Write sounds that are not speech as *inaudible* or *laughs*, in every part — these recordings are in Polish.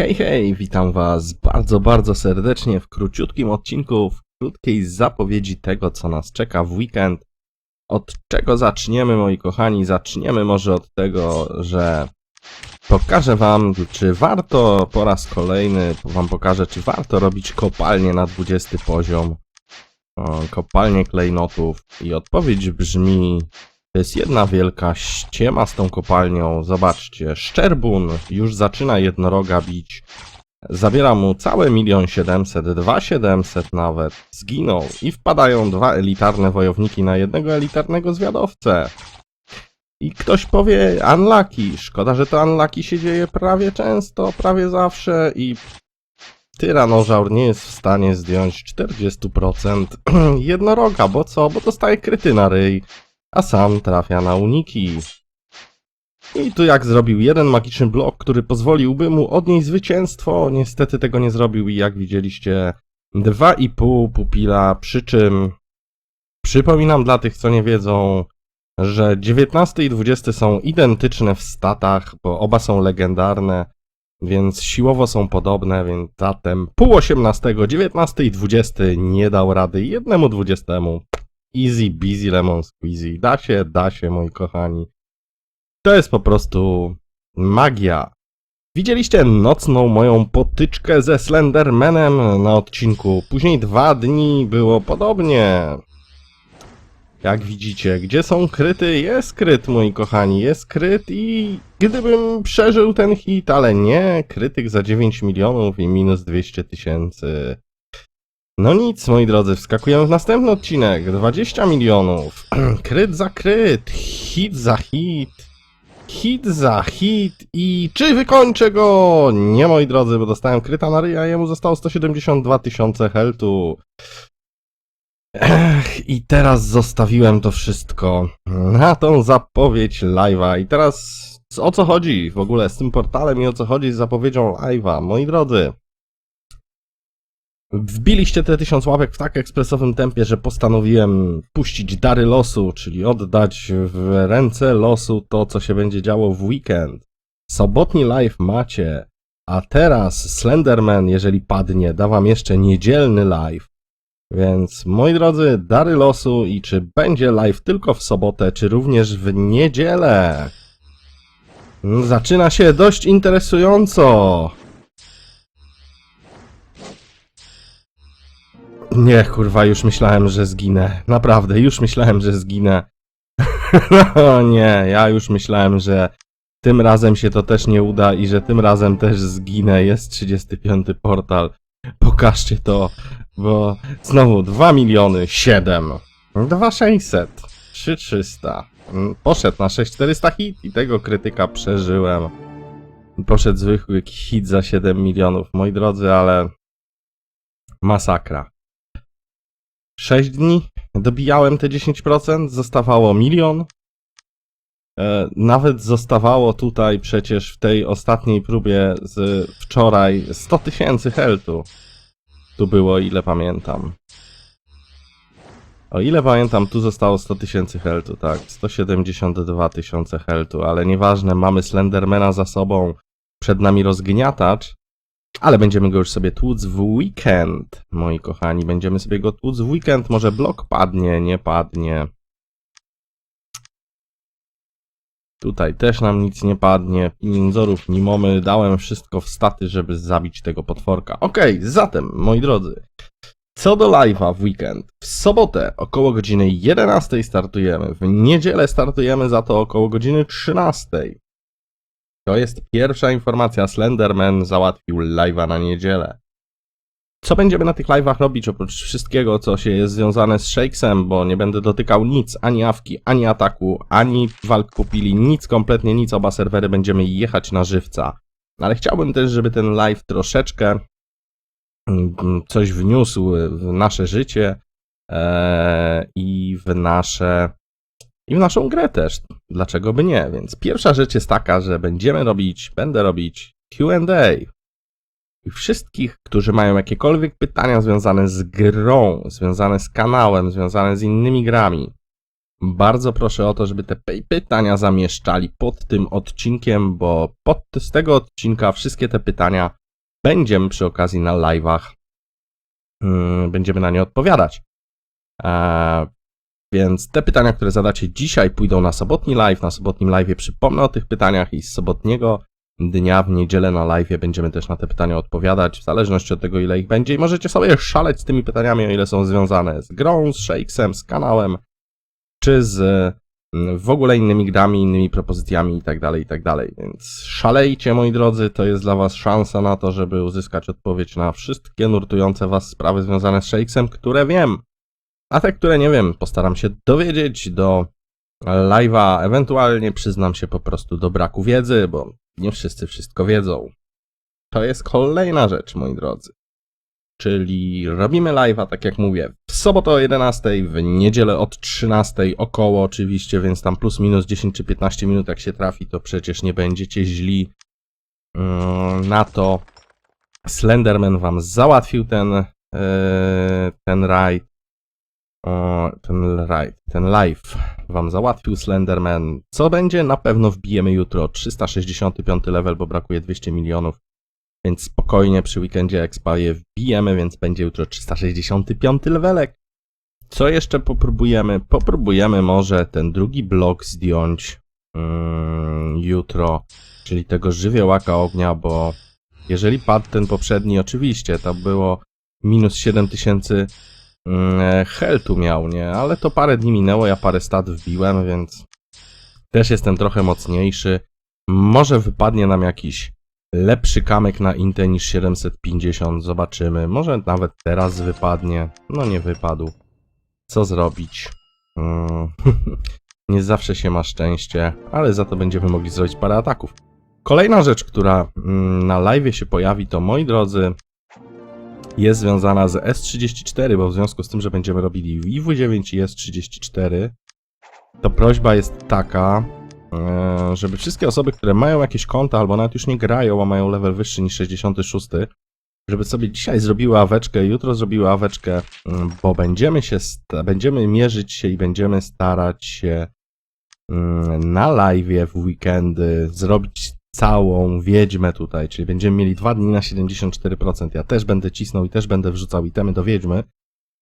Hej, hej, witam Was bardzo, bardzo serdecznie w króciutkim odcinku, w krótkiej zapowiedzi tego, co nas czeka w weekend. Od czego zaczniemy, moi kochani? Zaczniemy może od tego, że pokażę Wam, czy warto po raz kolejny, Wam pokażę, czy warto robić kopalnię na 20 poziom, o, kopalnię klejnotów. I odpowiedź brzmi, to jest jedna wielka ściema z tą kopalnią. Zobaczcie, Szczerbun już zaczyna jednoroga bić. Zabiera mu całe milion siedemset, dwa siedemset nawet. Zginął i wpadają dwa elitarne wojowniki na jednego elitarnego zwiadowcę. I ktoś powie unlucky. Szkoda, że to unlucky się dzieje prawie często, prawie zawsze i Tyranożaur nie jest w stanie zdjąć 40% *clears throat* jednoroga, bo co? Bo dostaje kryty na ryj a sam trafia na uniki. I tu jak zrobił jeden magiczny blok, który pozwoliłby mu odnieść zwycięstwo, niestety tego nie zrobił i jak widzieliście 2,5 pupila, przy czym przypominam dla tych, co nie wiedzą, że 19 i 20 są identyczne w statach, bo oba są legendarne, więc siłowo są podobne, więc zatem pół 18, 19 i 20 nie dał rady jednemu 20. Easy, busy, lemon squeezy. Da się, da się, moi kochani. To jest po prostu magia. Widzieliście nocną moją potyczkę ze Slendermanem na odcinku. Później dwa dni było podobnie. Jak widzicie, gdzie są kryty? Jest kryt, moi kochani, jest kryt i gdybym przeżył ten hit, ale nie, krytyk za 9 milionów i minus 200 tysięcy. No nic, moi drodzy, wskakujemy w następny odcinek. 20 milionów. *clears throat* Kryt za kryt. Hit za hit. Hit za hit. I czy wykończę go? Nie, moi drodzy, bo dostałem kryta na ryja, jemu zostało 172 tysiące heltu. Ech, I teraz zostawiłem to wszystko na tą zapowiedź live'a. I teraz o co chodzi w ogóle z tym portalem i o co chodzi z zapowiedzią live'a? Moi drodzy, Wbiliście te tysiąc łapek w tak ekspresowym tempie, że postanowiłem puścić dary losu, czyli oddać w ręce losu to, co się będzie działo w weekend. Sobotni live macie, a teraz Slenderman, jeżeli padnie, da wam jeszcze niedzielny live. Więc moi drodzy, dary losu i czy będzie live tylko w sobotę, czy również w niedzielę? Zaczyna się dość interesująco. Nie, kurwa, już myślałem, że zginę. Naprawdę, już myślałem, że zginę. *laughs* no nie, ja już myślałem, że tym razem się to też nie uda i że tym razem też zginę. Jest 35 portal. Pokażcie to, bo znowu 2 miliony 7, 2600, 3300. Mm, Poszedł na 6400 hit i tego krytyka przeżyłem. Poszedł zwykły hit za 7 milionów, moi drodzy, ale masakra. 6 dni, dobijałem te 10%, zostawało milion. E, nawet zostawało tutaj przecież w tej ostatniej próbie z wczoraj 100 tysięcy heltu. Tu było, ile pamiętam. O ile pamiętam, tu zostało 100 tysięcy heltu, tak. 172 tysiące heltu, ale nieważne, mamy Slendermana za sobą. Przed nami rozgniatacz. Ale będziemy go już sobie tłuc w weekend, moi kochani. Będziemy sobie go tłuc w weekend. Może blok padnie, nie padnie. Tutaj też nam nic nie padnie. Ninzorów, nimomy. Dałem wszystko w staty, żeby zabić tego potworka. Okej, okay, zatem, moi drodzy. Co do live'a w weekend. W sobotę około godziny 11 startujemy. W niedzielę startujemy za to około godziny 13. To jest pierwsza informacja. Slenderman załatwił live'a na niedzielę. Co będziemy na tych live'ach robić, oprócz wszystkiego, co się jest związane z Shakesem, bo nie będę dotykał nic, ani awki, ani ataku, ani walk pupili, nic, kompletnie nic, oba serwery będziemy jechać na żywca. Ale chciałbym też, żeby ten live troszeczkę mm, coś wniósł w nasze życie ee, i w nasze i w naszą grę też. Dlaczego by nie? Więc pierwsza rzecz jest taka, że będziemy robić, będę robić QA. I wszystkich, którzy mają jakiekolwiek pytania związane z grą, związane z kanałem, związane z innymi grami, bardzo proszę o to, żeby te pytania zamieszczali pod tym odcinkiem, bo pod z tego odcinka wszystkie te pytania będziemy przy okazji na live'ach, mm, będziemy na nie odpowiadać. E, Więc te pytania, które zadacie dzisiaj, pójdą na sobotni live. Na sobotnim live przypomnę o tych pytaniach i z sobotniego dnia w niedzielę na live będziemy też na te pytania odpowiadać, w zależności od tego, ile ich będzie. I możecie sobie szaleć z tymi pytaniami, o ile są związane z grą, z Shakesem, z kanałem, czy z mm, w ogóle innymi grami, innymi propozycjami i tak dalej, i tak. Więc szalejcie, moi drodzy, to jest dla was szansa na to, żeby uzyskać odpowiedź na wszystkie nurtujące was sprawy związane z Shakesem, które wiem. A te, które nie wiem, postaram się dowiedzieć do live'a, ewentualnie przyznam się po prostu do braku wiedzy, bo nie wszyscy wszystko wiedzą. To jest kolejna rzecz, moi drodzy. Czyli robimy live'a, tak jak mówię, w sobotę o 11, w niedzielę od 13, około oczywiście, więc tam plus minus 10 czy 15 minut jak się trafi, to przecież nie będziecie źli mm, na to. Slenderman wam załatwił ten, e, ten raid. O, ten raid, ten live wam załatwił Slenderman. Co będzie? Na pewno wbijemy jutro 365 level, bo brakuje 200 milionów. Więc spokojnie przy weekendzie Expa je wbijemy, więc będzie jutro 365 levelek. Co jeszcze popróbujemy? Popróbujemy może ten drugi blok zdjąć mm, jutro, czyli tego żywiołaka ognia, bo jeżeli padł ten poprzedni, oczywiście to było minus 7000 mm, heltu miał, nie? Ale to parę dni minęło, ja parę stat wbiłem, więc też jestem trochę mocniejszy. Może wypadnie nam jakiś lepszy kamek na Intę niż 750, zobaczymy. Może nawet teraz wypadnie. No nie wypadł. Co zrobić? Mm, *laughs* nie zawsze się ma szczęście, ale za to będziemy mogli zrobić parę ataków. Kolejna rzecz, która mm, na live się pojawi, to moi drodzy, jest związana z S34, bo w związku z tym, że będziemy robili i W9 i S34, to prośba jest taka, e, żeby wszystkie osoby, które mają jakieś konta albo nawet już nie grają, a mają level wyższy niż 66, żeby sobie dzisiaj zrobiły aweczkę, jutro zrobiły aweczkę, mm, bo będziemy się, będziemy mierzyć się i będziemy starać się mm, na live w weekendy zrobić całą wiedźmę tutaj, czyli będziemy mieli dwa dni na 74%. Ja też będę cisnął i też będę wrzucał itemy do wiedźmy,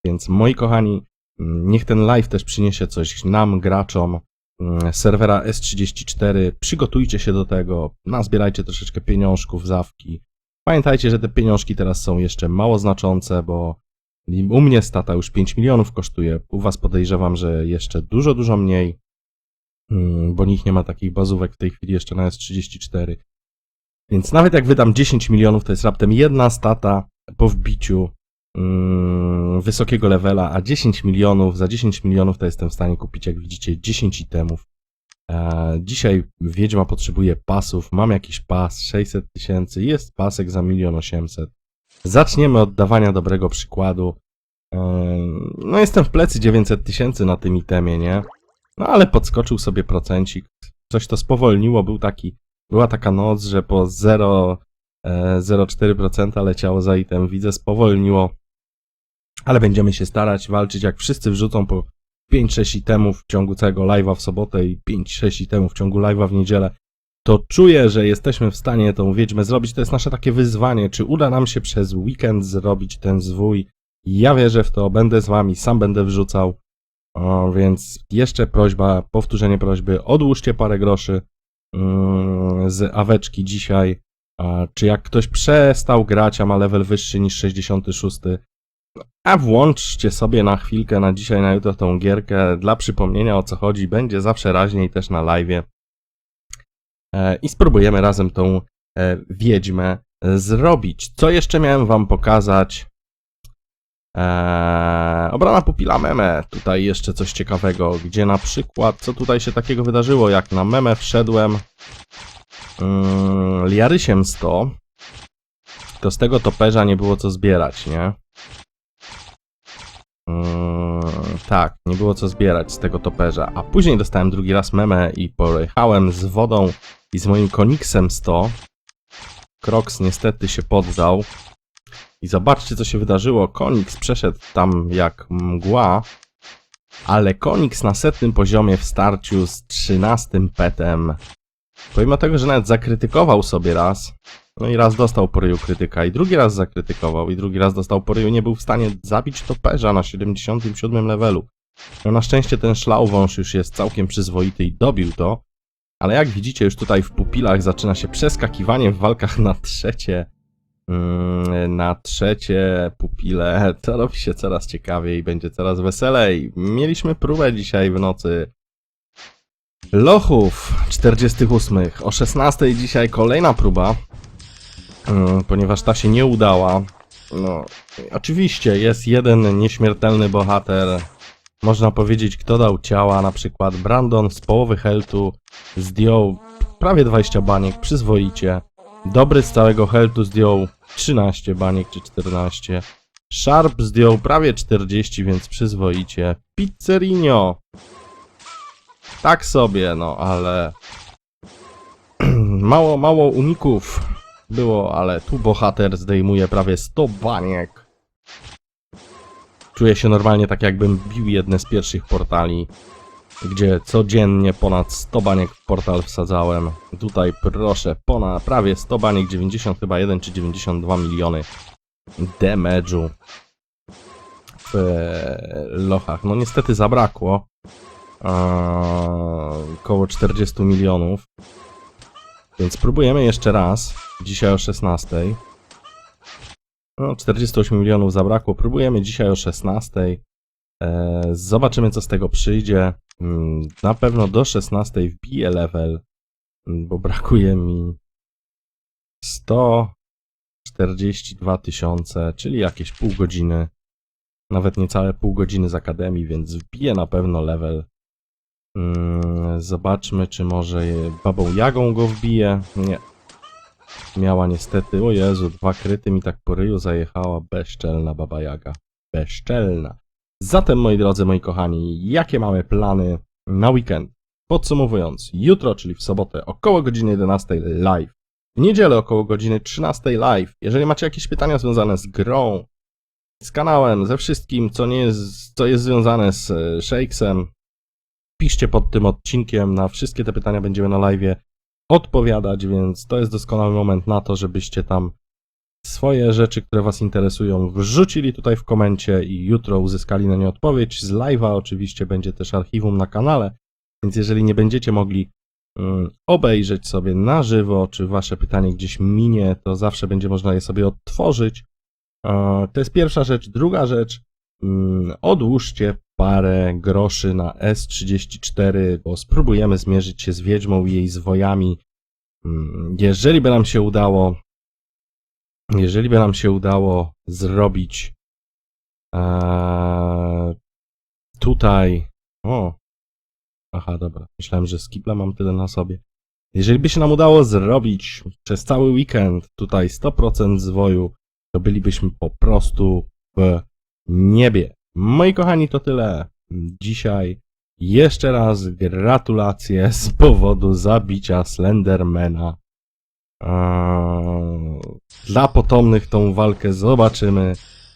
więc moi kochani, mm, niech ten live też przyniesie coś nam, graczom mm, serwera S34. Przygotujcie się do tego, nazbierajcie troszeczkę pieniążków, zawki. Pamiętajcie, że te pieniążki teraz są jeszcze mało znaczące, bo u mnie stata już 5 milionów kosztuje, u was podejrzewam, że jeszcze dużo, dużo mniej, bo nikt nie ma takich bazówek w tej chwili jeszcze na S34. Więc nawet jak wydam 10 milionów, to jest raptem jedna stata po wbiciu mm, wysokiego levela, a 10 milionów, za 10 milionów to jestem w stanie kupić, jak widzicie, 10 itemów. E, dzisiaj Wiedźma potrzebuje pasów, mam jakiś pas, 600 tysięcy, jest pasek za 1 800. Zaczniemy od dawania dobrego przykładu. E, no jestem w plecy 900 tysięcy na tym itemie, nie? No ale podskoczył sobie procencik, coś to spowolniło, był taki, była taka noc, że po 0, e, 0,4% leciało za item, widzę, spowolniło. Ale będziemy się starać walczyć, jak wszyscy wrzucą po 5-6 itemów w ciągu całego live'a w sobotę i 5-6 itemów w ciągu live'a w niedzielę, to czuję, że jesteśmy w stanie tą wiedźmę zrobić. To jest nasze takie wyzwanie, czy uda nam się przez weekend zrobić ten zwój. Ja wierzę w to, będę z wami, sam będę wrzucał. O, więc jeszcze prośba, powtórzenie prośby, odłóżcie parę groszy mm, z aweczki dzisiaj. Czy jak ktoś przestał grać, a ma level wyższy niż 66, a włączcie sobie na chwilkę, na dzisiaj, na jutro tą gierkę. Dla przypomnienia o co chodzi, będzie zawsze raźniej też na live. E, I spróbujemy razem tą e, wiedźmę zrobić. Co jeszcze miałem wam pokazać? Eee, obrana pupila meme. Tutaj jeszcze coś ciekawego, gdzie na przykład, co tutaj się takiego wydarzyło, jak na meme wszedłem mm, liarysiem 100, to z tego toperza nie było co zbierać, nie? Mm, tak, nie było co zbierać z tego toperza. A później dostałem drugi raz memę i pojechałem z wodą i z moim Koniksem 100. Kroks niestety się poddał. I zobaczcie, co się wydarzyło. Koniks przeszedł tam jak mgła, ale Koniks na setnym poziomie w starciu z 13 petem, pomimo tego, że nawet zakrytykował sobie raz, No i raz dostał po ryju krytyka i drugi raz zakrytykował i drugi raz dostał po ryju. Nie był w stanie zabić toperza na 77 levelu. No na szczęście ten szlauwąż już jest całkiem przyzwoity i dobił to. Ale jak widzicie już tutaj w pupilach zaczyna się przeskakiwanie w walkach na trzecie na trzecie pupile. *laughs* To robi się coraz ciekawiej, będzie coraz weselej. Mieliśmy próbę dzisiaj w nocy lochów 48. O 16 dzisiaj kolejna próba, mm, ponieważ ta się nie udała. No, oczywiście jest jeden nieśmiertelny bohater. Można powiedzieć, kto dał ciała, na przykład Brandon z połowy heltu zdjął prawie 20 baniek, przyzwoicie. Dobry z całego heltu zdjął 13 baniek czy 14. Sharp zdjął prawie 40, więc przyzwoicie. Pizzerinio. Tak sobie, no ale *clears throat* mało, mało uników było, ale tu bohater zdejmuje prawie 100 baniek. Czuję się normalnie tak jakbym bił jedne z pierwszych portali, gdzie codziennie ponad 100 baniek w portal wsadzałem. Tutaj proszę, ponad prawie 100 baniek, 90 chyba 1 czy 92 miliony damage'u w e, lochach. No niestety zabrakło około 40 milionów. Więc próbujemy jeszcze raz. Dzisiaj o 16. No, 48 milionów zabrakło. Próbujemy dzisiaj o 16. E, zobaczymy, co z tego przyjdzie. Mm, Na pewno do 16 wbiję level, mm, bo brakuje mi 142 tysiące, czyli jakieś pół godziny. Nawet niecałe pół godziny z akademii, więc wbiję na pewno level. Mm, Zobaczmy, czy może babą Jagą go wbije. Nie. Miała niestety, o Jezu, dwa kryty mi tak po ryju zajechała. Bezczelna baba Jaga. Bezczelna. Zatem, moi drodzy, moi kochani, jakie mamy plany na weekend? Podsumowując, jutro, czyli w sobotę, około godziny 11 live. W niedzielę około godziny 13 live. Jeżeli macie jakieś pytania związane z grą, z kanałem, ze wszystkim, co nie jest, co jest związane z e, Shakesem, piszcie pod tym odcinkiem. Na wszystkie te pytania będziemy na live odpowiadać, więc to jest doskonały moment na to, żebyście tam swoje rzeczy, które Was interesują, wrzucili tutaj w komencie i jutro uzyskali na nie odpowiedź. Z live'a oczywiście będzie też archiwum na kanale, więc jeżeli nie będziecie mogli mm, obejrzeć sobie na żywo, czy Wasze pytanie gdzieś minie, to zawsze będzie można je sobie odtworzyć. E, To jest pierwsza rzecz. Druga rzecz, mm, odłóżcie parę groszy na S34, bo spróbujemy zmierzyć się z Wiedźmą i jej zwojami. Mm, Jeżeli by nam się udało, jeżeli by nam się udało zrobić e, tutaj, o, aha, dobra, myślałem, że z kibla mam tyle na sobie. Jeżeli by się nam udało zrobić przez cały weekend tutaj 100% zwoju, to bylibyśmy po prostu w niebie. Moi kochani, to tyle. Dzisiaj jeszcze raz gratulacje z powodu zabicia Slendermana. Eee, Dla potomnych tą walkę zobaczymy.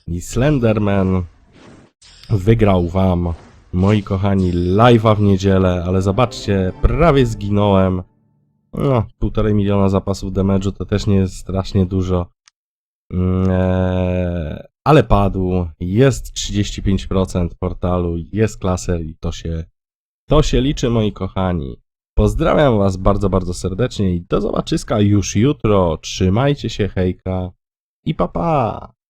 I Slenderman wygrał wam, moi kochani, live'a w niedzielę, ale zobaczcie, prawie zginąłem. No, półtorej miliona zapasów damage'u to też nie jest strasznie dużo. Mm, Eee, ale padł, jest 35% portalu, jest klaser i to się, to się liczy, moi kochani. Pozdrawiam Was bardzo, bardzo serdecznie i do zobaczyska już jutro. Trzymajcie się, hejka i papa. Pa.